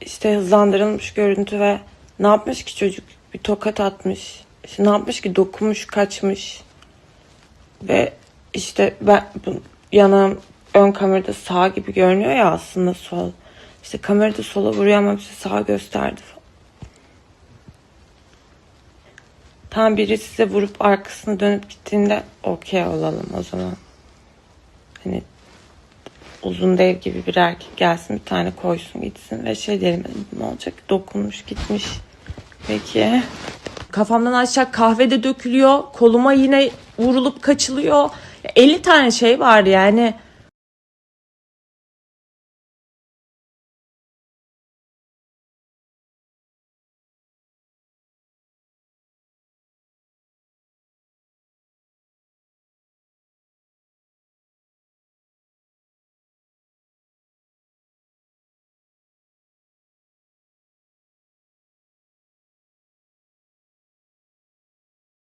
işte hızlandırılmış görüntü ve ne yapmış ki çocuk? Bir tokat atmış. İşte ne yapmış ki? Dokunmuş, kaçmış. Ve işte ben yanım ön kamerada sağ gibi görünüyor ya aslında sol. İşte kamerada sola vuruyor ama bize sağ gösterdi. Tam biri size vurup arkasını dönüp gittiğinde okey olalım o zaman. Hani uzun dev gibi bir erkek gelsin bir tane koysun gitsin ve şey diyelim ne olacak dokunmuş gitmiş. Peki. Kafamdan aşağı kahvede dökülüyor. Koluma yine vurulup kaçılıyor. 50 tane şey var yani.